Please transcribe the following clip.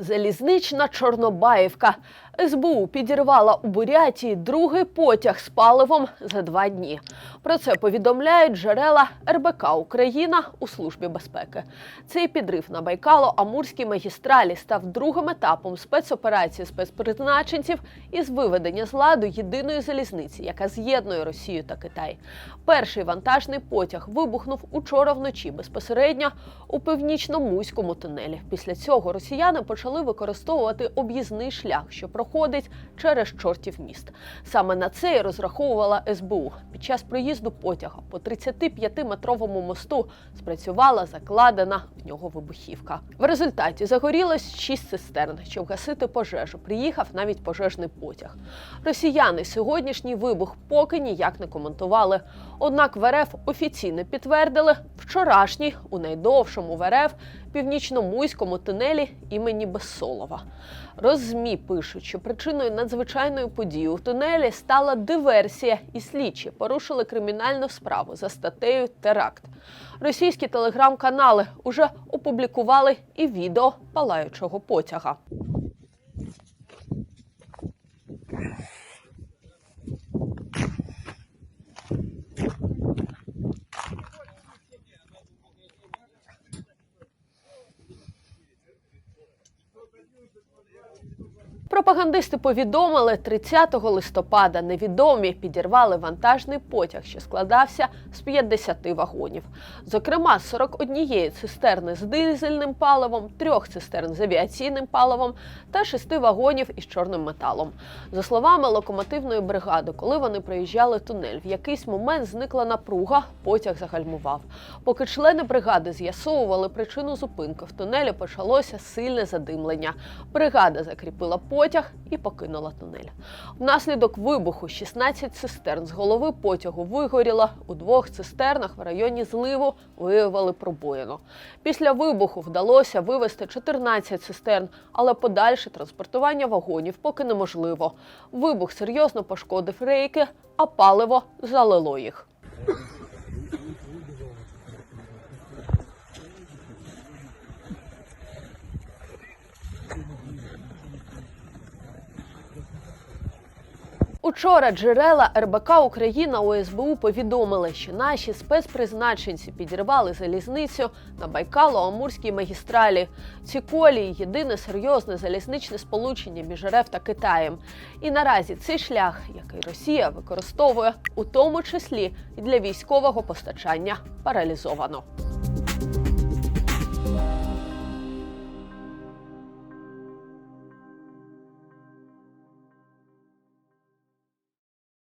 Залізнична Чорнобаївка. СБУ підірвала у Бурятії другий потяг з паливом за два дні. Про це повідомляють джерела РБК Україна у службі безпеки. Цей підрив на Байкало-Амурській магістралі став другим етапом спецоперації спецпризначенців із виведення з ладу єдиної залізниці, яка з'єднує Росію та Китай. Перший вантажний потяг вибухнув учора вночі безпосередньо у північно-муському тунелі. Після цього росіяни почали використовувати об'їзний шлях, що проходить через чортів міст. Саме на це і розраховувала СБУ. Під час проїзду потяга по 35-метровому мосту спрацювала закладена в нього вибухівка. В результаті загорілось шість цистерн. Щоб гасити пожежу, приїхав навіть пожежний потяг. Росіяни сьогоднішній вибух поки ніяк не коментували. Однак в РФ офіційно підтвердили вчорашній у найдовшому в РФ північно-муйському тунелі імені Безсолова. Роззмі пишуть, що причиною надзвичайної події у тунелі стала диверсія, і слідчі порушили кримінальну справу за статтею Теракт. Російські телеграм-канали уже опублікували і відео палаючого потяга. Пропагандисти повідомили, 30 листопада невідомі підірвали вантажний потяг, що складався з 50 вагонів. Зокрема, 41 цистерни з дизельним паливом, трьох цистерн з авіаційним паливом та шести вагонів із чорним металом. За словами локомотивної бригади, коли вони проїжджали тунель, в якийсь момент зникла напруга, потяг загальмував. Поки члени бригади з'ясовували причину зупинки, в тунелі почалося сильне задимлення. Бригада закріпила потяг і покинула тунель. Внаслідок вибуху 16 цистерн з голови потягу вигоріло. У двох цистернах в районі зливу виявили пробоїну. Після вибуху вдалося вивезти 14 цистерн, але подальше транспортування вагонів поки неможливо. Вибух серйозно пошкодив рейки, а паливо залило їх. Учора джерела РБК Україна у СБУ повідомили, що наші спецпризначенці підірвали залізницю на Байкало-Амурській магістралі. Ці колії єдине серйозне залізничне сполучення між РФ та Китаєм. І наразі цей шлях, який Росія використовує, у тому числі і для військового постачання, паралізовано.